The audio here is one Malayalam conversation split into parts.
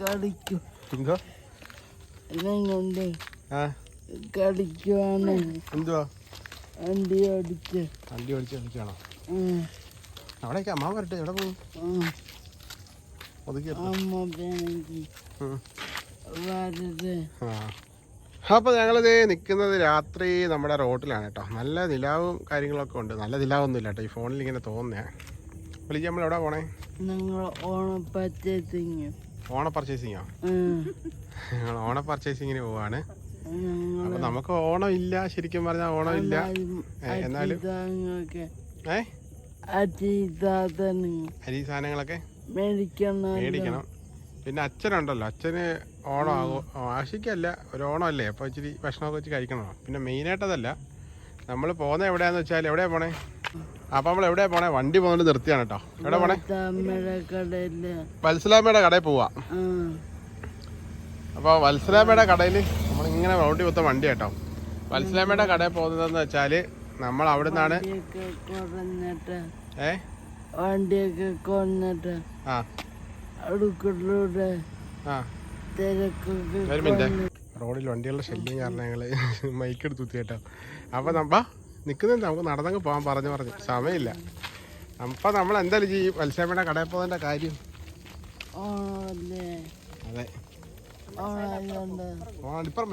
കളിക്കും. എന്തോ ഇതുകൊണ്ട് ആ. കളിക്കുവാണ്. എന്തുവാ? വണ്ടി ഓടിച്ച്. വണ്ടി ഓടിച്ച് കളിക്കുകയാണോ ഉം. അവിടേക്ക് അമ്മ വരട്ടെ എവിടെ പോകും? അപ്പോൾ ഞങ്ങളിത് നിൽക്കുന്നത് രാത്രി നമ്മുടെ റോട്ടിലാണ് കേട്ടോ. നല്ല നിലാവും കാര്യങ്ങളൊക്കെ ഉണ്ട്. നല്ല നിലാവൊന്നും ഇല്ല കേട്ടോ. ഈ ഫോണിൽ ഇങ്ങനെ തോന്നുന്നേ വിളിക്കാൻ നമ്മൾ എവിടെ പോണേ ഓണപ്പച്ചത്തിങ് ഓണ പർച്ചേസിങ്ങോ ഞങ്ങൾ ഓണ പർച്ചേസിങ്ങിന് പോവാണ്. അപ്പൊ നമുക്ക് ഓണം ഇല്ല ശരിക്കും പറഞ്ഞാൽ ഓണം ഇല്ല എന്നാലും ഏ? അരി സാധനങ്ങളൊക്കെ? മേടിക്കണം. പിന്നെ അച്ഛനുണ്ടല്ലോ. അച്ഛന് ഓണം ആശിക്കല്ല ഒരു ഓണമല്ലേ? അപ്പോൾ ഇച്ചിരി ഭക്ഷണമൊക്കെ വെച്ച് കഴിക്കണോ? പിന്നെ മെയിനായിട്ടതല്ല നമ്മൾ പോകുന്നത് എവിടെയാന്ന് വെച്ചാൽ എവിടെയാ പോണേ? അപ്പോൾ നമ്മൾ എവിടെ പോണേ? വണ്ടി പോകുന്നത് നിർത്തിയാണ് കേട്ടോ. എവിടെ പോണേ? വത്സലാമ്മയുടെ കടയിൽ പോവാ. അപ്പൊ വത്സലാമ്മയുടെ കടയിൽ നമ്മളിങ്ങനെ റൗണ്ടി പോത്ത വണ്ടി കേട്ടോ. വത്സലാമ്മയുടെ കടയിൽ പോകുന്നതെന്ന് വെച്ചാൽ നമ്മൾ അവിടെ നിന്നാണ് ഏ? വണ്ടിയൊക്കെ കൊന്നിട്ട് ആ. അടുക്കളൂടെ ആ. തിരക്കൊക്കെ ഒരു മിനിറ്റ് റോഡിൽ വണ്ടികളുടെ ശല്യം കാരണം ഞങ്ങൾ മൈക്ക് എടുത്ത് കുത്തി കേട്ടോ അപ്പോൾ നമ്മ നിൽക്കുന്നുണ്ട് നമുക്ക് നടന്നങ്ങ് പോകാൻ പറഞ്ഞു പറഞ്ഞു. സമയമില്ല. അപ്പം നമ്മൾ എന്തായാലും ഈ മത്സ്യമ്മയുടെ കടയിൽ പോകുന്നതിന്റെ കാര്യം? അതെ. ഇപ്പുറം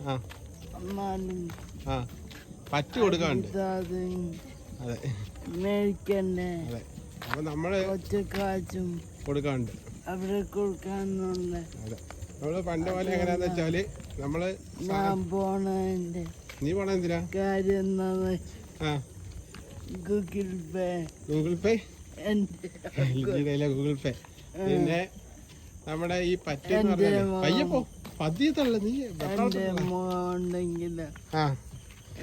ആ. ആ. പറ്റ് കൊടുക്കാനുണ്ട്. ഇതാതെ അതെ. മേടിക്കണ്ടേ? അപ്പം അവിടെ കൊടുക്കാനുണ്ട്. അതെ. നമ്മൾ പണ്ട് പോലെ എങ്ങനെയാന്ന് ഞാൻ പോണതിന്റെ നീ പോണ എന്തിനാ? കാര്യം ആ. Google Pay. Google Pay? Google Pay. പിന്നെ നമ്മുടെ ഈ പറ്റെന്ന് എന്റെ പറഞ്ഞാലേ മോ- പോ. പതിയെ തള്ള നീ. മോണ്ടെങ്കിൽ ആ.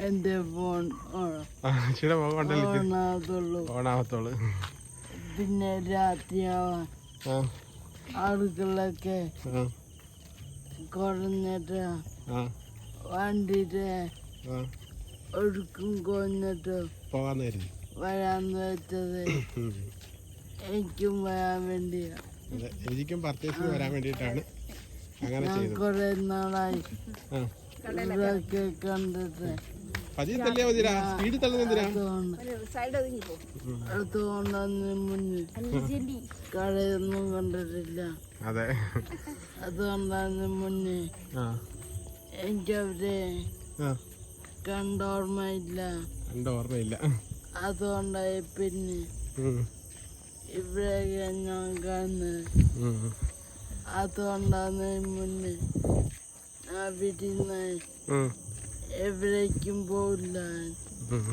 എന്റെ ഫോൺ ഇച്ചിരി ഓണാകത്തുള്ളൂ. പിന്നെ രാത്രിയാവാൻ ആളുകളൊക്കെ ആ. വണ്ടിയുടെ ഒഴുക്കും പോകാന്ന് കരുതി വരാന്ന് വെച്ചത്. എനിക്കും വരാൻ വേണ്ടിയാ. അതെ എനിക്കും പർച്ചേസിന് വരാൻ വേണ്ടിയിട്ടാണ് അങ്ങനെ ചെയ്തത്. കുറെ നാളായി ഇതൊക്കെ കണ്ടിട്ട് പതിയെ തള്ളിയാ മതിരാ സ്പീഡ് തള്ളുന്ന എന്തിനാ? അതുകൊണ്ട് അതുകൊണ്ടൊന്ന് മുന്നിൽ കടയൊന്നും കണ്ടിട്ടില്ല. അതെ. അതുകൊണ്ടാണ് മുന്നേ എനിക്ക് അവരെ കണ്ടോർമ്മയില്ല കണ്ടോർമ്മയില്ല കണ്ട ഓർമ്മയില്ല. അതുകൊണ്ടായി പിന്നെ ഇവിടെ ഇവിടെയൊക്കെ ഞാൻ കാണുന്നത്. അതുകൊണ്ടാണ് മുന്നേ ഞാൻ വീട്ടിൽ നിന്ന് ഉം. എവിടേക്കും പോയില്ല ഉം.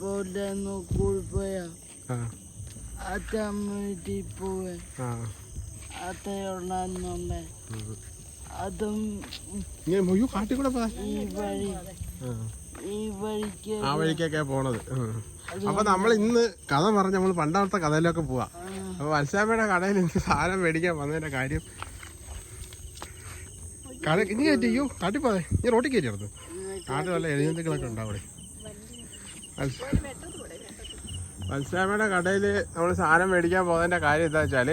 പോയില്ലെന്ന് കൂടി പോയാ. അച്ഛൻ വീട്ടിൽ പോവേ. അതും ഇങ്ങനെ കാട്ടിൽ കൂടെ ഈ വഴി. ആ. ഈ വഴിക്ക് ആ വഴിക്കൊക്കെ പോണത്. അപ്പൊ നമ്മൾ ഇന്ന് കഥ പറഞ്ഞ നമ്മൾ പണ്ടാവത്തെ കഥയിലൊക്കെ പോവാ. അപ്പൊ വത്സാമ്മയുടെ കടയിൽ ഇന്ന് സാധനം മേടിക്കാൻ വന്നതിന്റെ കാര്യം. കട ഇനി കയറ്റിയോ അയ്യോ കാട്ടി പോതെ നീ റോട്ടിൽ കയറ്റി നടന്നു കാട്ടിൽ നല്ല എഴുന്നേറ്റുകളൊക്കെ ഉണ്ടാവും അവിടെ? വത്സ- വത്സാമ്മയുടെ കടയിൽ നമ്മൾ സാധനം മേടിക്കാൻ പോകുന്നതിന്റെ കാര്യം എന്താ വെച്ചാൽ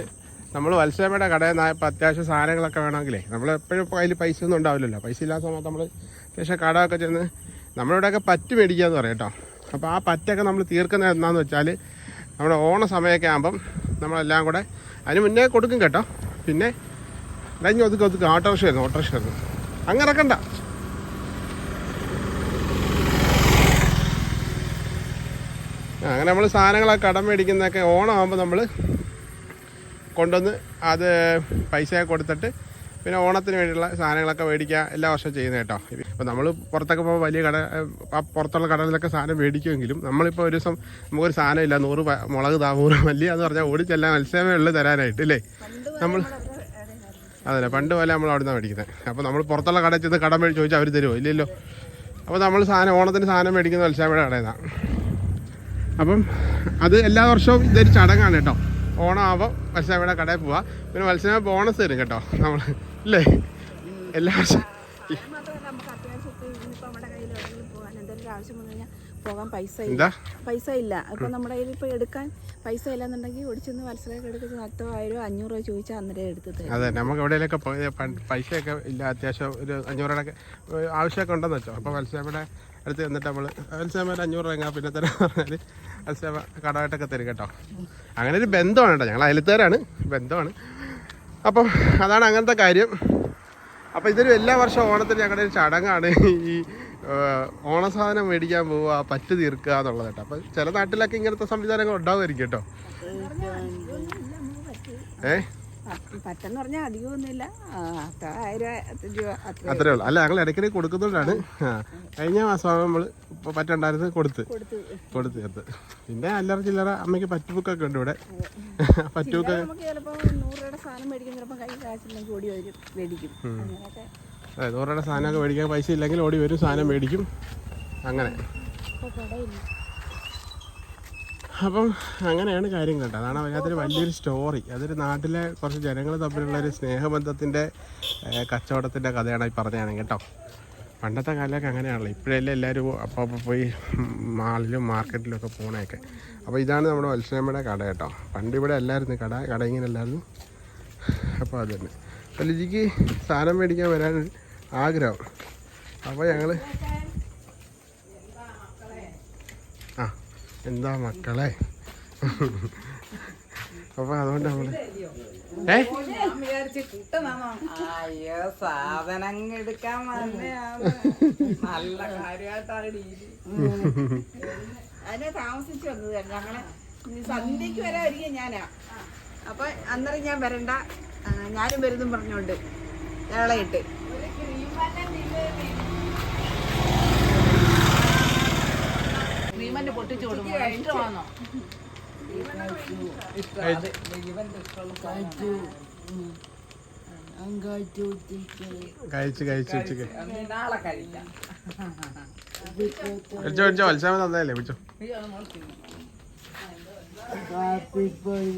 നമ്മൾ വത്സാമ്മയുടെ കടയിൽ നിന്ന് ഇപ്പം അത്യാവശ്യം സാധനങ്ങളൊക്കെ വേണമെങ്കിലേ നമ്മൾ എപ്പോഴും കയ്യിൽ പൈസ ഒന്നും ഉണ്ടാവില്ലല്ലോ. പൈസ ഇല്ലാത്ത സമയത്ത് നമ്മൾ അത്യാവശ്യം കടയൊക്കെ ചെന്ന് നമ്മളിവിടെയൊക്കെ പറ്റ് മേടിക്കുക എന്ന് പറയും കേട്ടോ. അപ്പോൾ ആ പറ്റൊക്കെ നമ്മൾ തീർക്കുന്നത് എന്താണെന്ന് വെച്ചാൽ നമ്മുടെ ഓണ സമയമൊക്കെ ആകുമ്പം നമ്മളെല്ലാം കൂടെ അതിന് മുന്നേ കൊടുക്കും കേട്ടോ. പിന്നെ കഴിഞ്ഞ് ഒതുക്കി ഒതുക്കി ഓട്ടോറിക്ഷ ആയിരുന്നു ഓട്ടോറിക്ഷ ആയിരുന്നു അങ്ങനെ ഇറക്കണ്ട അങ്ങനെ നമ്മൾ സാധനങ്ങളൊക്കെ കടം മേടിക്കുന്നതൊക്കെ ഓണമാകുമ്പോൾ നമ്മൾ കൊണ്ടുവന്ന് അത് പൈസ കൊടുത്തിട്ട് പിന്നെ ഓണത്തിന് വേണ്ടിയുള്ള സാധനങ്ങളൊക്കെ മേടിക്കുക എല്ലാ വർഷവും ചെയ്യുന്നത് കേട്ടോ. ഇപ്പോൾ നമ്മൾ പുറത്തൊക്കെ പോകുമ്പോൾ വലിയ കട പുറത്തുള്ള കടകളിലൊക്കെ സാധനം മേടിക്കുമെങ്കിലും നമ്മളിപ്പോൾ ഒരു ദിവസം നമുക്കൊരു സാധനം ഇല്ല നൂറ് മുളക് താ നൂറ് മല്ലി എന്ന് പറഞ്ഞാൽ ഓടിച്ചെല്ലാം മത്സ്യമേ ഉള്ളു തരാനായിട്ട് അല്ലേ നമ്മൾ അതല്ല പണ്ട് പോലെ നമ്മൾ അവിടെ നിന്നാണ് മേടിക്കുന്നത് അപ്പോൾ നമ്മൾ പുറത്തുള്ള കടയിൽ ചെന്ന് കടം മേടിച്ച് ചോദിച്ചാൽ അവർ തരുമോ ഇല്ലല്ലോ. അപ്പോൾ നമ്മൾ സാധനം ഓണത്തിന് സാധനം മേടിക്കുന്ന മത്സ്യമയുടെ കടയിൽ നിന്നാണ് അപ്പം അത് എല്ലാ വർഷവും ഇതൊരു ചടങ്ങാണ് കേട്ടോ. ഓണമാകുമ്പോൾ അവിടെ കടയിൽ പോവാം. പിന്നെ മത്സ്യം ബോണസ് തരും കേട്ടോ. നമ്മൾ ഇല്ലേ? എല്ലാ വർഷവും പോകാൻ പൈസ ഇല്ല. എന്താ? പൈസ ഇല്ല. ഇപ്പൊ നമ്മുടെ കയ്യിൽ ഇപ്പൊ എടുക്കാൻ പൈസ ഇല്ലാന്നുണ്ടെങ്കിൽ ഒടിച്ചൊന്ന് മത്സരമൊക്കെ എടുക്കുന്ന പത്തോ ആയിരോ അഞ്ഞൂറ് രൂപ ചോദിച്ചാൽ അന്നേരം എടുത്തത് അതെ നമുക്ക് എവിടെയെങ്കിലൊക്കെ പൈസയൊക്കെ ഇല്ല. അത്യാവശ്യം ഒരു അഞ്ഞൂറ് ആവശ്യമൊക്കെ ഉണ്ടെന്ന് വെച്ചോ. അപ്പോൾ മത്സ്യമയുടെ അടുത്ത് വന്നിട്ട് നമ്മൾ അൽസാമ ഒരു അഞ്ഞൂറ് രൂപ പിന്നെ തരാൻ പറഞ്ഞാൽ അൽസാമ കടമായിട്ടൊക്കെ തരും കേട്ടോ. അങ്ങനെ ഒരു ബന്ധമാണ് കേട്ടോ. ഞങ്ങൾ അയലത്തുകാരാണ് ബന്ധമാണ്. അപ്പം അതാണ് അങ്ങനത്തെ കാര്യം. അപ്പോൾ ഇതൊരു എല്ലാ വർഷവും ഓണത്തിന് ഞങ്ങളുടെ ഒരു ചടങ്ങാണ്. ഈ ഏഹ്, ഓണസാധനം മേടിക്കാൻ പോവുക പറ്റ് തീർക്കുക എന്നുള്ളത് കേട്ടോ. അപ്പം ചില നാട്ടിലൊക്കെ ഇങ്ങനത്തെ സംവിധാനങ്ങൾ ഉണ്ടാവുമായിരിക്കും കേട്ടോ. ഏ? പറ്റെന്ന് പറഞ്ഞാൽ അധികമൊന്നുമില്ല. ആ, അത്ര രൂപ ഉള്ളൂ. അല്ല ഞങ്ങൾ ഇടയ്ക്കിടെ കൊടുക്കുന്നതുകൊണ്ടാണ് കഴിഞ്ഞ മാസം നമ്മൾ പറ്റുണ്ടായിരുന്നു കൊടുത്ത്. കൊടുത്ത്. ചേർത്ത്. പിന്നെ അല്ലറ ചില്ലറ അമ്മയ്ക്ക് പറ്റുബുക്കൊക്കെ ഉണ്ട് ഇവിടെ. പറ്റുബുക്ക് ചിലപ്പോൾ നൂറ് രൂപയുടെ സാധനം മേടിക്കും ചിലപ്പോൾ കൈ കാശില്ലെങ്കിൽ ഓടി വരും മേടിക്കും. അങ്ങനെയൊക്കെ. അതെ നൂറ് രൂപയുടെ സാധനമൊക്കെ മേടിക്കാൻ പൈസ ഇല്ലെങ്കിൽ ഓടി വരും സാധനം മേടിക്കും. അങ്ങനെ. അപ്പം അങ്ങനെയാണ് കാര്യം കേട്ടോ. അതാണ് അതിനകത്തൊരു വലിയൊരു സ്റ്റോറി അതൊരു നാട്ടിലെ കുറച്ച് ജനങ്ങൾ തമ്മിലുള്ള ഒരു സ്നേഹബന്ധത്തിന്റെ കച്ചവടത്തിന്റെ കഥയാണ് ഈ പറഞ്ഞതാണ് കേട്ടോ. പണ്ടത്തെ കാലമൊക്കെ അങ്ങനെയാണല്ലോ. ഇപ്പോഴല്ലേ എല്ലാവരും അപ്പോൾ അപ്പോൾ പോയി മാളിലും മാർക്കറ്റിലും ഒക്കെ പോകണേക്കെ അപ്പോൾ ഇതാണ് നമ്മുടെ മത്സ്യമ്മയുടെ കട കേട്ടോ. പണ്ട് ഇവിടെ അല്ലായിരുന്നു കട. കട ഇങ്ങനെ അല്ലായിരുന്നു. അപ്പോൾ അത് തന്നെ. അപ്പോൾ ലിജിക്ക് സാധനം മേടിക്കാൻ വരാൻ ആഗ്രഹം. അപ്പോൾ ഞങ്ങൾ ആ എന്താ മക്കളെ? അപ്പൊ അതുകൊണ്ട് നമ്മൾ ഏ? അയ്യോ സാധനം എടുക്കാൻ വന്നെയാണ് നല്ല കാര്യമായിട്ടാണ് ഡീൽ അതിനെ താമസിച്ചു വന്നത്. ഞങ്ങളെ സന്ധ്യക്ക് വരെ വരിക ഞാനാ. അപ്പൊ അന്നേരം ഞാൻ വരണ്ട. ഞാനും വരുന്നും പറഞ്ഞോണ്ട്. ഞങ്ങളെ ഇട്ട് ഭീമന്റെ പൊട്ടിച്ചു കൊടുക്കും. ഇഷ്ടമാണോ? കഴിച്ച് കഴിച്ച് ഉച്ചയ്ക്ക് നീ നാളെ കഴിക്കാം. വിളിച്ചോ വിളിച്ചോ മത്സ്യം തന്നതല്ലേ വിളിച്ചോ കാപ്പിപ്പൊടി.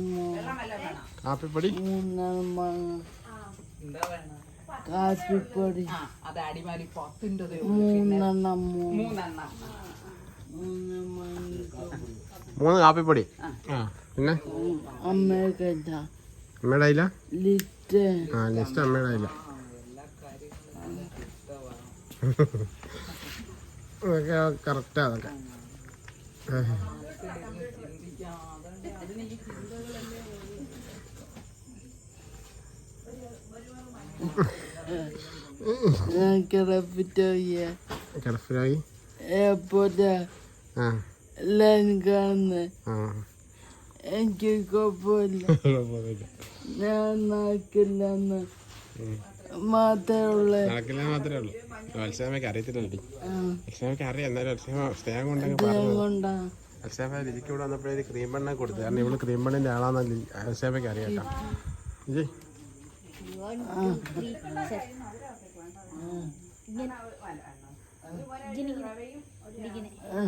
കാപ്പിപ്പൊടി? അത് അടിമാലി പത്തിന്റെത് മൂന്നെണ്ണം മൂന്നെണ്ണം. മൂന്ന് കാപ്പിപ്പൊടി? ആ. പിന്നെ. അമ്മയുടെ കയ്യില ലിറ്റ് ആ ലിസ്റ്റ് അമ്മയുടെ കയ്യില അതൊക്കെ കറക്റ്റാ അതൊക്കെ. കിടപ്പിറ്റോയി ഞാൻ കിടപ്പിറ്റോയ്യ കാണുന്നത് എനിക്ക് കുഴപ്പമില്ല മാത്രമേ നടക്കില്ല മാത്രമേ ഉള്ളൂ. അൽസാമയ്ക്ക് അറിയത്തില്ലല്ലോ മത്സ്യമയ്ക്ക് അറിയാം. എന്നാലും സ്നേഹം ലിജിക്ക് ഇവിടെ വന്നപ്പോഴേ ക്രീം ബണ്ണ കൊടുത്തു. കാരണം ഇവൾ ക്രീം ബണ്ണിന്റെ ആളാന്ന് മത്സ്യമയ്ക്ക് അറിയാം കേട്ടോ. ലിജി ആ.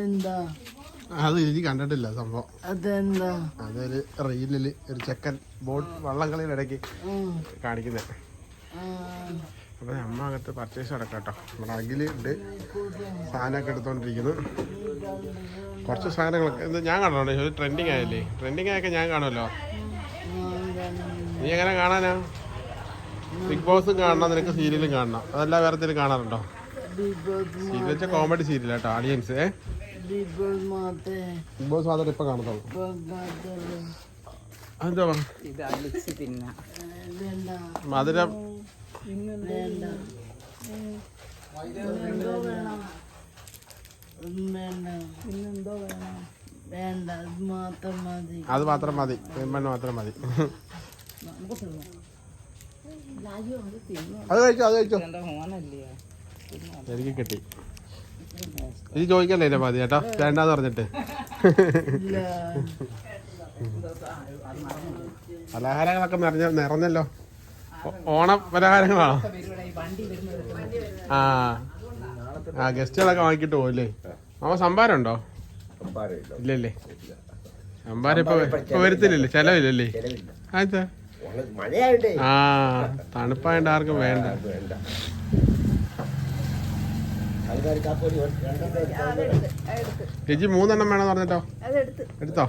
എന്താ? അത് എനിക്ക് കണ്ടിട്ടില്ല സംഭവം. അതെന്താ? അതൊരു റീലിൽ ഒരു ചെക്കൻ ബോട്ട് വള്ളംകളിയുടെ ഇടയ്ക്ക് കാണിക്കുന്നത് അപ്പൊ അമ്മ അകത്ത് പർച്ചേസ് നടക്കാം കേട്ടോ നമ്മുടെ അഖിൽ ഉണ്ട് സാധനമൊക്കെ എടുത്തോണ്ടിരിക്കുന്നു. കുറച്ച് സാധനങ്ങളൊക്കെ എന്താ ഞാൻ കാണണോ ഒരു ട്രെൻഡിങ് ആയല്ലേ? ട്രെൻഡിങ് ആയൊക്കെ ഞാൻ കാണുമല്ലോ. നീ എങ്ങനെ കാണാനാ? ബിഗ് ബോസും കാണണം നിനക്ക് സീരിയലും കാണണം അതല്ല വേറെ എന്തെങ്കിലും കാണാറുണ്ടോ ബിഗ് ബോസ് സീരിയൽ വെച്ചാൽ കോമഡി സീരിയൽ കേട്ടോ ഓഡിയൻസ് ബിഗ് ബോസ് മാത്രമേ ഇപ്പൊ കാണത്തുള്ളൂ മധുരം അത് മാത്രം മതി അത് മാത്രം മതി പെൺമണ്ണ് മാത്രം മതി അത് കഴിച്ചോ അത് കഴിച്ചോ. എന്റെ എനിക്ക് കിട്ടി. ഇത് ചോദിക്കല്ലേ എന്റെ മതി ചേട്ടാ വേണ്ടാന്ന് പറഞ്ഞിട്ട്. ഇല്ല പലഹാരങ്ങളൊക്കെ നിറഞ്ഞ നിറഞ്ഞല്ലോ. ഓണ പലഹാരങ്ങളാണോ? ഇവിടെ ഈ വണ്ടി വരുന്നത് ആ. ആ ഗസ്റ്റുകളൊക്കെ വാങ്ങിക്കിട്ട് പോകല്ലേ മാമ സംഭാരം ഉണ്ടോ ഇല്ലല്ലേ. സംഭാരം ഇപ്പൊ ഇപ്പൊ വരുത്തില്ലല്ലേ? ചെലവില്ലല്ലേ? ഉള്ള- മഴയായിട്ടേ ആ തണുപ്പായിട്ട് ആർക്കും വേണ്ട. ചേച്ചി മൂന്നെണ്ണം വേണം പറഞ്ഞിട്ടോ? എടുത്തോ?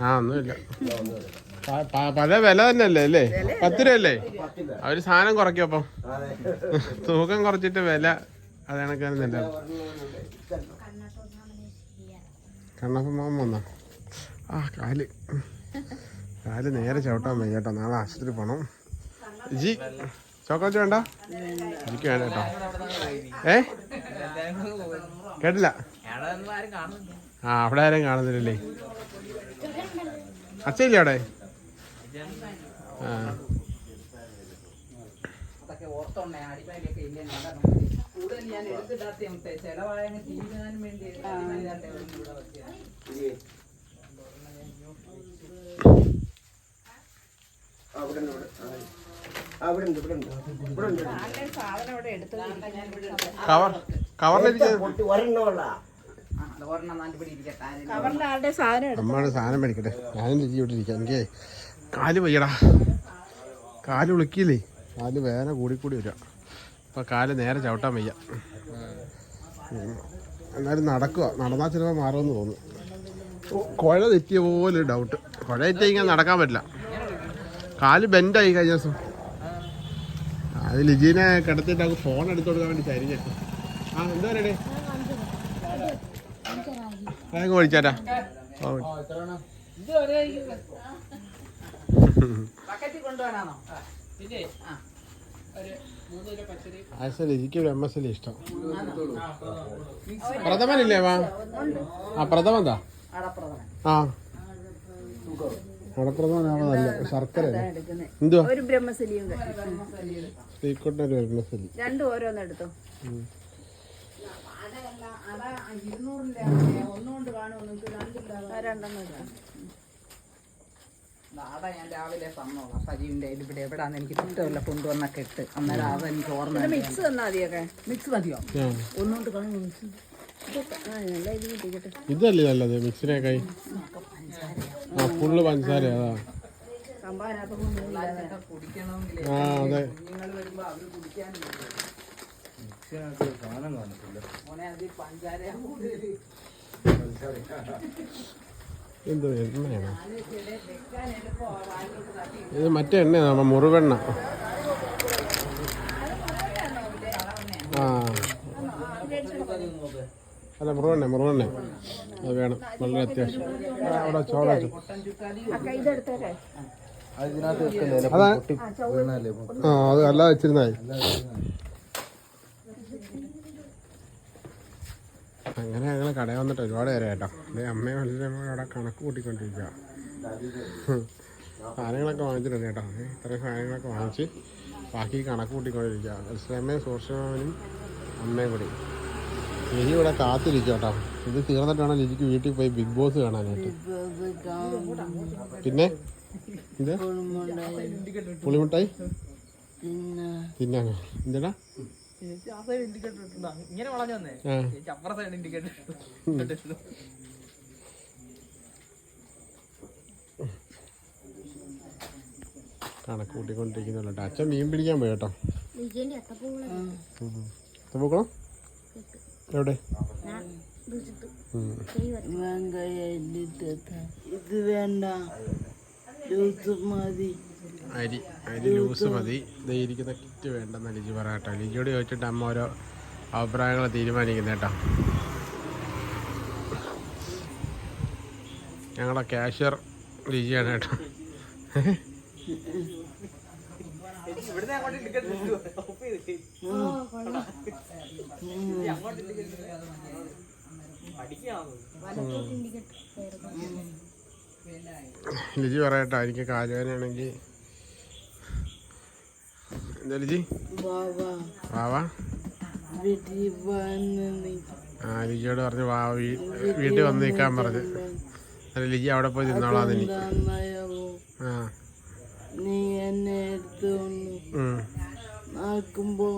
ആ ഒന്നുമില്ല പല വില തന്നെയല്ലേ അല്ലേ? പത്ത് രൂപയല്ലേ? അവർ സാധനം കുറയ്ക്കും അപ്പം. തൂക്കം കുറച്ചിട്ട് വില അത് കണക്കാണെന്നില്ല കണ്ണപ്പം സംഭവം വന്നോ? ആ കാൽ. കാൽ നേരെ ചവിട്ടാൻ വയ്യ കേട്ടോ. നാളെ ആശുപത്രി പോണം. ജി ചോക്കോച്ച് വേണ്ട? ജിക്ക് വേണ്ട കേട്ടോ. ഏ? കേട്ടില്ല. ആ അവിടെ ആരും കാണുന്നില്ലല്ലേ? അച്ഛയില്ലേ അവിടെ? ആ. കൂടുതൽ ഞാൻ എടുത്തിടാത്ത മുത്തേ വേണ്ടി ഇവിടെ അമ്മയുടെ സാധനം മേടിക്കട്ടെ. ഞാനും ഇരിക്കാം. എനിക്ക് കാൽ വയ്യടാ. കാൽ വിളിക്കില്ലേ കാൽ വേദന കൂടിക്കൂടി വരിക അപ്പം കാൽ നേരെ ചവിട്ടാൻ വയ്യ. എന്നാലും നടക്കുക നടന്നാൽ ചിലപ്പോൾ മാറുമെന്ന് തോന്നുന്നു. കുഴ തെറ്റിയ പോലെ ഡൗട്ട് കുഴ തെറ്റിയാൽ നടക്കാൻ പറ്റില്ല. കാൽ ബെൻഡായി കഴിഞ്ഞ ദിവസം. അത് ലിജീനെ കിടത്തിയിട്ട് അവൾക്ക് ഫോൺ എടുത്തു കൊടുക്കാൻ വേണ്ടി ചരിഞ്ഞ. ആ എന്താ പറയണേ ബക്കറ്റിൽ ആക്ച്വലി എനിക്ക് എം ഇഷ്ടം. പ്രഥമനില്ലേ വാ ആ പ്രഥമന്താ അടപ്രഥമൻ. ആ. അടപ്രഥമനാണ് നല്ല ശർക്കര എന്തുവാ? ഒരു ബ്രഹ്മസലിയും ശ്രീക്കുട്ടന്റെ ഒരു എൽ രണ്ടും ഓരോന്ന് എടുത്തോ? അട ഞാൻ രാവിലെ തന്നോളാം സജീവിന്റെ ഇവിടെ എവിടാന്ന് എനിക്ക് ഇഷ്ടമല്ല കൊണ്ടുവന്നൊക്കെ ഇട്ട് അന്നേരം അത് എനിക്ക് ഓർമ്മ മിക്സ് തന്നാ മതിയൊക്കെ? മിക്സ് മതിയോ? ഒന്നുകൊണ്ട് കിട്ടിക്കട്ടെ ഇതല്ലേ നല്ലത് മിക്സിനേക്കായി? ആ ഫുള്ള് പഞ്ചസാര അതാ. ആ അതെ. കുഞ്ഞുങ്ങൾ എന്തോ എണ്ണയാണ് ഇത് മറ്റേ എണ്ണയാണ് നമ്മ മുറിവെണ്ണ ആ. അല്ല മുറിവെണ്ണ മുറിവെണ്ണ അത് വേണം വളരെ അത്യാവശ്യം. അവിടെ ചോള അതാ. ആ അത് അല്ല വെച്ചിരുന്നായി അങ്ങനെ ഞങ്ങൾ കടയിൽ വന്നിട്ട് ഒരുപാട് നേരം കേട്ടോ അല്ലെ അമ്മയും അച്ഛനും അവിടെ കണക്ക് കൂട്ടിക്കൊണ്ടിരിക്കുക സാധനങ്ങളൊക്കെ വാങ്ങിച്ചിട്ടുണ്ട് കേട്ടോ. ഇത്രയും സാധനങ്ങളൊക്കെ വാങ്ങിച്ച് ബാക്കി കണക്ക് കൂട്ടിക്കൊണ്ടിരിക്കുക അച്ഛനമ്മയും സൂക്ഷ്മനും അമ്മയും കൂടി. ലിജി ഇവിടെ കാത്തിരിക്കുക കേട്ടോ. ഇത് തീർന്നിട്ട് വേണം ലിജിക്ക് വീട്ടിൽ പോയി ബിഗ് ബോസ് കാണാനായിട്ട്. പിന്നെ? ഇത്? പുളിമുട്ടായി? പിന്നെ ഇൻഡിക്കേറ്റർ ഇങ്ങനെ വളഞ്ഞു വന്നേ. ആ. അപ്പുറ സൈഡ് ഇൻഡിക്കേറ്റർ അച്ഛൻ മീൻ പിടിക്കാൻ പോയി കേട്ടോ. പൂക്കളം? എവിടെ? ഇത് വേണ്ട ജ്യൂസ് മതി. അരി അരി ലൂസ് മതി. ഇരിക്കുന്ന കിറ്റ് വേണ്ടെന്ന് ലിജി പറ കേട്ടോ ലിജിയോട് ചോദിച്ചിട്ട് അമ്മ ഓരോ അഭിപ്രായങ്ങൾ തീരുമാനിക്കുന്നത് കേട്ടോ. ഞങ്ങളുടെ ക്യാഷ്യർ ലിജിയാണ് കേട്ടോ. ലിജി പറയട്ടോ എനിക്ക് കാലുവേനയാണെങ്കിൽ ബാബാ വാവാ. ആ ലിജിയോട് പറഞ്ഞു വാ വീ- വീട്ടിൽ വന്ന് നിൽക്കാൻ പറഞ്ഞു. അല്ല ലിജി അവിടെ പോയി തിന്നോളാം ഇനി. ആ. നീ എന്നെ. നടക്കുമ്പോ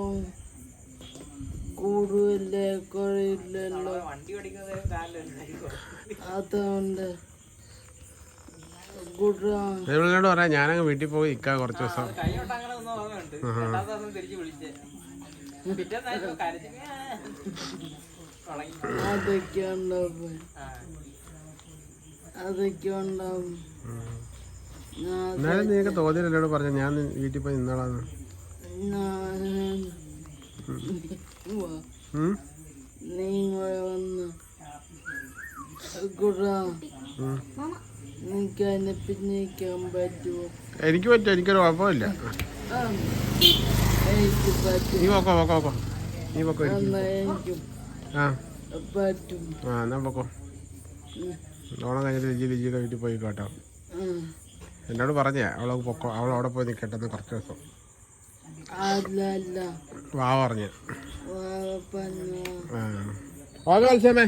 കൂടുതൽ കുറയില്ലല്ലോ അതുകൊണ്ട് ഇവളോട് പറയാം ഞാനങ്ങ് വീട്ടിൽ പോയി ഇക്ക കുറച്ച് ദിവസം. അതൊക്കെ ഉണ്ടാവും. അതൊക്കെ ഉണ്ടാവും എന്നാലും നീയൊക്കെ പറഞ്ഞു ഞാൻ വീട്ടിൽ പോയി നിന്നോളാന്ന്. നീ. വന്ന്. കുടാ എനിക്ക് പറ്റും എനിക്കൊരു കുഴപ്പമില്ല. നീ പോക്കോ പോക്കോ പോക്കോ. നീ പോക്കോ ആ. എന്നാ പോക്കോ. ഓണം കഴിഞ്ഞിട്ട് ലിജി ലിജിയുടെ വീട്ടിൽ പോയി കേട്ടോ. എന്നോട് പറഞ്ഞേ അവളെ പൊക്കോ അവൾ അവിടെ പോയി നിൽക്കട്ടെന്ന് കുറച്ച് ദിവസം. വാ പറഞ്ഞു. പറഞ്ഞ. ആ. ഓക്കെ മത്സ്യമേ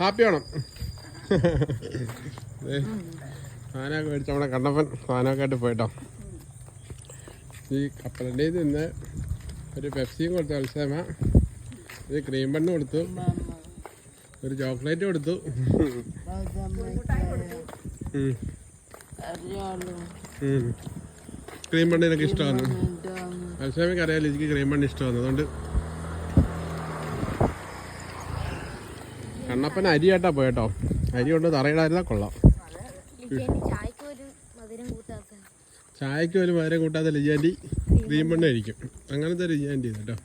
ഹാപ്പി ഓണം. ദേ, സാധനമൊക്കെ മേടിച്ച് നമ്മുടെ കണ്ണപ്പൻ സാധനമൊക്കെ ആയിട്ട് പോയിട്ടോ. ഈ കപ്പലന്റെ നിന്ന് ഒരു പെപ്സിയും കൊടുത്തു അൽസേമ. ഒരു ക്രീം ബണ്ണ് കൊടുത്തു. ഒരു ചോക്ലേറ്റ് കൊടുത്തു. ക്രീം ബണ്ണ് എനിക്ക് ഇഷ്ടമാണ് അൽസേമയ്ക്ക് അറിയാലോ എനിക്ക് ക്രീം ബണ്ണ് ഇഷ്ടമാണ് അതുകൊണ്ട് കണ്ണപ്പൻ അരി പോയിട്ടോ പോയട്ടോ. അരി കൊണ്ട് കൊള്ളാം. ചായക്ക് ഒരു മധുരം കൂട്ടാത്ത ലിജാൻഡി ഒരു മധുരം കൂട്ടാത്ത ലിജാന്റി ക്രീം ബണ്ണ് ആയിരിക്കും. അങ്ങനത്തെ ലിജാൻഡി കേട്ടോ.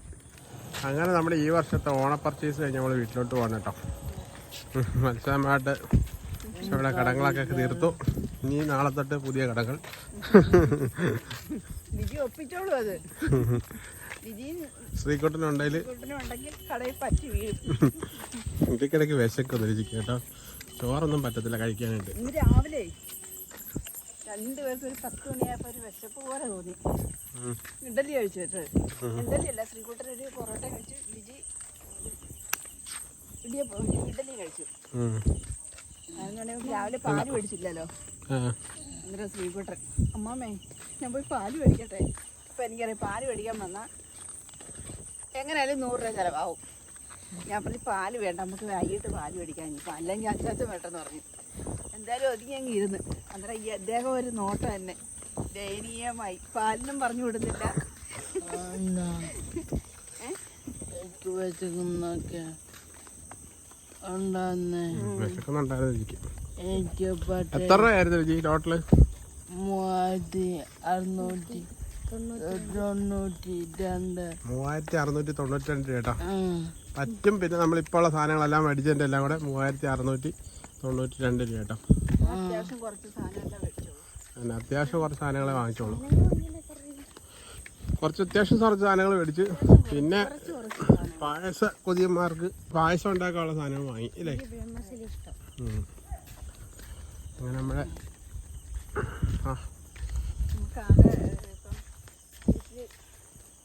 അങ്ങനെ നമ്മുടെ ഈ വർഷത്തെ ഓണ പർച്ചേസ് കഴിഞ്ഞ് നമ്മൾ വീട്ടിലോട്ട് പോകണം കേട്ടോ. മത്സരമായിട്ട് ഇവിടെ കടങ്ങളൊക്കെ തീർത്തു. ഇനി നാളെ തൊട്ട് പുതിയ കടകൾ. ശ്രീക്കുട്ടനുണ്ടെങ്കിൽ ഇടയ്ക്ക് വിശക്കൊന്നും രുചിക്ക് കേട്ടോ. ചോറൊന്നും പറ്റത്തില്ല കഴിക്കാനായിട്ട്. ഇന്ന് രാവിലെ രണ്ടു പേർക്ക് ഒരു പത്ത് മണിയായപ്പോ ഒരു വിശപ്പ് പോലെ തോന്നി. ഇഡലി കഴിച്ചു ഇഡലി അല്ല ശ്രീകുട്ടൻ ഒരു പൊറോട്ട കഴിച്ചു ലിജി ഇടിയപ്പം ഇഡലി കഴിച്ചു. ഉം. രാവിലെ പാൽ മേടിച്ചില്ലല്ലോ. അന്നേരം ശ്രീകുട്ടൻ അമ്മാമ്മേ ഞാൻ പോയി പാൽ മേടിക്കട്ടെ? അപ്പൊ എനിക്കറിയാം പാൽ മേടിക്കാൻ വന്നാൽ എങ്ങനെയായാലും നൂറ് രൂപ ചിലവാകും ഞാൻ പറഞ്ഞു പാൽ വേണ്ട നമുക്ക് വൈകിട്ട് പാൽ മേടിക്കാൻ ഇപ്പം അല്ലെങ്കിൽ അച്ചാച്ച വേണ്ടെന്ന് പറഞ്ഞു. എന്തായാലും ഒതുങ്ങി അങ്ങ് ഇരുന്ന്. അന്നേരം ഈ അദ്ദേഹം ഒരു നോട്ടം തന്നെ. ദയനീയമായി. പാലിനും പറഞ്ഞു വിടുന്നില്ല. എത്ര രൂപയായിരുന്നു രുചി ടോട്ടൽ മൂവായിരത്തി അറുന്നൂറ്റി തൊണ്ണൂറ്റി രണ്ട്. മൂവായിരത്തി അറുന്നൂറ്റി തൊണ്ണൂറ്റി രണ്ട് കേട്ടോ. ഉം. പറ്റും. പിന്നെ നമ്മളിപ്പോൾ സാധനങ്ങളെല്ലാം മേടിച്ചതിന്റെ എല്ലാം കൂടെ മൂവായിരത്തി അറുന്നൂറ്റി തൊണ്ണൂറ്റി രണ്ട് രൂപ കേട്ടോ. പിന്നെ അത്യാവശ്യം കുറച്ച് സാധനങ്ങളെ വാങ്ങിച്ചോളൂ. കുറച്ച് അത്യാവശ്യം കുറച്ച് സാധനങ്ങൾ മേടിച്ച് പിന്നെ പായസ കൊതിയന്മാർക്ക് പായസം ഉണ്ടാക്കാനുള്ള സാധനങ്ങൾ വാങ്ങി അല്ലേ. അങ്ങനെ നമ്മുടെ ആ.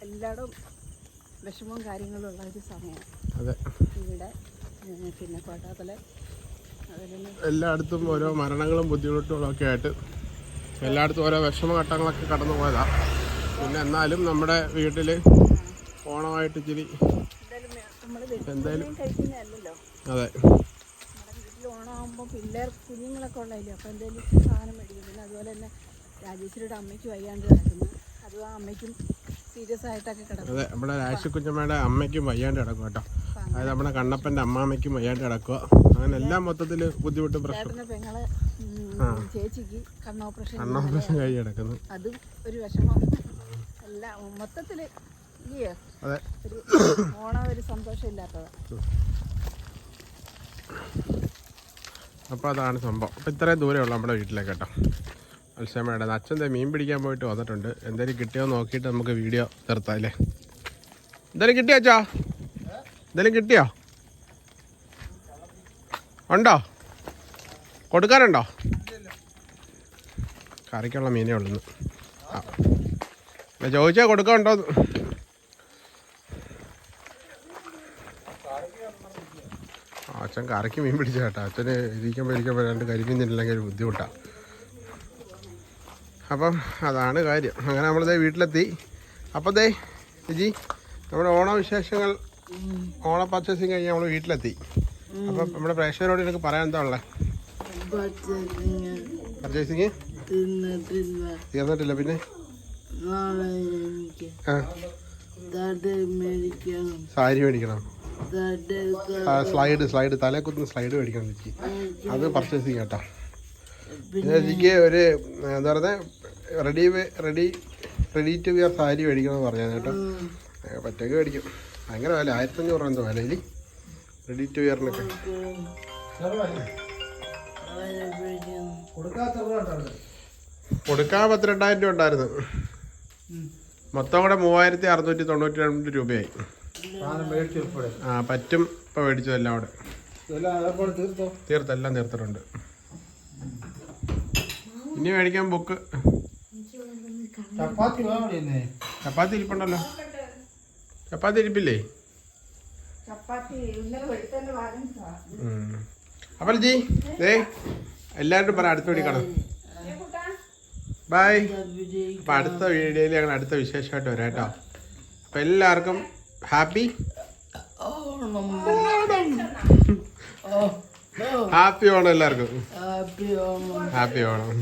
എല്ലായിടും വിഷമവും കാര്യങ്ങളും ഉള്ള ഒരു സമയം അതെ. ഇവിടെ പിന്നെ കോട്ടാത്തല. എല്ലായിടത്തും ഓരോ മരണങ്ങളും ബുദ്ധിമുട്ടുകളും ഒക്കെ ആയിട്ട് എല്ലായിടത്തും ഓരോ വിഷമഘട്ടങ്ങളൊക്കെ കടന്നു പോയതാ. പിന്നെ എന്നാലും നമ്മുടെ വീട്ടിൽ ഓണമായിട്ട് ഇച്ചിരി എന്തായാലും അതെ. ഓണമാകുമ്പോൾ പിള്ളേർ കുഞ്ഞുങ്ങളൊക്കെ ഉള്ളതില്ലേ അപ്പോൾ എന്തെങ്കിലും സാധനം മേടിക്കും. പിന്നെ അതുപോലെ തന്നെ രാജേശ്വരിയുടെ അമ്മയ്ക്ക് വയ്യാണ്ട് കിടക്കുന്നു അതും ആ അമ്മയ്ക്കും സീരിയസ് ആയിട്ടൊക്കെ കിടക്കും. അതെ നമ്മുടെ രാശി കുഞ്ഞമ്മയുടെ അമ്മയ്ക്കും വയ്യാണ്ട് കിടക്കും കേട്ടോ. അതായത് നമ്മുടെ കണ്ണപ്പന്റെ അമ്മാമ്മയ്ക്കും വയ്യാണ്ട് കിടക്കുക. അങ്ങനെ എല്ലാം മൊത്തത്തിൽ ബുദ്ധിമുട്ടും പ്രശ്നം. പെങ്ങളെ ചേച്ചിക്ക് കണ്ണോപ്പറേഷൻ കണ്ണോപ്പറേഷൻ കഴി കിടക്കുന്നു. അതും ഒരു വിഷമം. എല്ലാം മൊത്തത്തിൽ ഇല്ലയോ അതെ. ഓണം ഒരു സന്തോഷം ഇല്ലാത്തതാണ് അപ്പോൾ അതാണ് സംഭവം. അപ്പോൾ ഇത്രയും ദൂരമുള്ള നമ്മുടെ വീട്ടിലേക്ക് കേട്ടോ. മത്സ്യമയുടെ അച്ഛൻ ദേ മീൻ പിടിക്കാൻ പോയിട്ട് വന്നിട്ടുണ്ട്. എന്തെങ്കിലും കിട്ടിയോ നോക്കിയിട്ട് നമുക്ക് വീഡിയോ നിർത്താം അല്ലേ? എന്തെങ്കിലും കിട്ടിയോ അച്ഛാ? എന്തെങ്കിലും കിട്ടിയോ? ഉണ്ടോ? കൊടുക്കാനുണ്ടോ കറിക്കുള്ള മീനേ ഉള്ളു. ആ. ചോദിച്ചാൽ കൊടുക്കാനുണ്ടോന്ന് ആ, അച്ഛൻ കറിക്ക് മീൻ പിടിച്ച അച്ഛന് ഇരിക്കുമ്പോൾ ഇരിക്കുമ്പോൾ രണ്ട് കരിമീൻ തിന്നില്ലെങ്കിൽ ബുദ്ധിമുട്ടാണ് അപ്പം അതാണ് കാര്യം. അങ്ങനെ നമ്മളിതേ വീട്ടിലെത്തി. അപ്പം ദേ ചേച്ചി നമ്മുടെ ഓണവിശേഷങ്ങൾ ഓണ പർച്ചേസിങ് കഴിഞ്ഞ് നമ്മൾ വീട്ടിലെത്തി. അപ്പം നമ്മുടെ പ്രേക്ഷകരോട് എനിക്ക് പറയാൻ എന്താ ഉള്ളത് പർച്ചേസിങ് തീർന്നിട്ടില്ല പിന്നെ? സാരി മേടിക്കണം. സ്ലൈഡ് സ്ലൈഡ് തലേ സ്ലൈഡ് മേടിക്കണം ചേച്ചി അത് പർച്ചേസിങ് കേട്ടോ. എനിക്ക് ഒരു എന്താ പറയുക ready ready ready to wear sari മേടിക്കണം എന്ന് പറഞ്ഞാൽ കേട്ടോ. പറ്റൊക്കെ മേടിക്കും. ഭയങ്കര വില ആയിരത്തഞ്ഞൂറ് എന്തോ വിലയിൽ റെഡി ടു വിയറിനൊക്കെ കൊടുക്കാൻ പത്തിരണ്ടായിരം രൂപ ഉണ്ടായിരുന്നു. മൊത്തം കൂടെ മൂവായിരത്തി അറുന്നൂറ്റി തൊണ്ണൂറ്റി രണ്ട് രൂപയായി. ആ പറ്റും. ഇപ്പം മേടിച്ചു എല്ലാം അവിടെ. തീർത്തെല്ലാം തീർത്തിട്ടുണ്ട്. ഇനി മേടിക്കാൻ ബുക്ക്. ചപ്പാത്തി ചപ്പാത്തി ഇരിപ്പുണ്ടല്ലോ. ചപ്പാത്തി ഇരിപ്പില്ലേ? അപ്പോൾ ജി ദേ എല്ലാവരും പറ അടുത്ത വീഡിയോ കാണാം. ബൈ അപ്പം അടുത്ത വീഡിയോയിൽ ഞങ്ങൾ അടുത്ത വിശേഷമായിട്ട് വരാം കേട്ടോ. അപ്പം എല്ലാവർക്കും ഹാപ്പി ഹാപ്പി ഓണം എല്ലാവർക്കും. ഹാപ്പി ഓണം.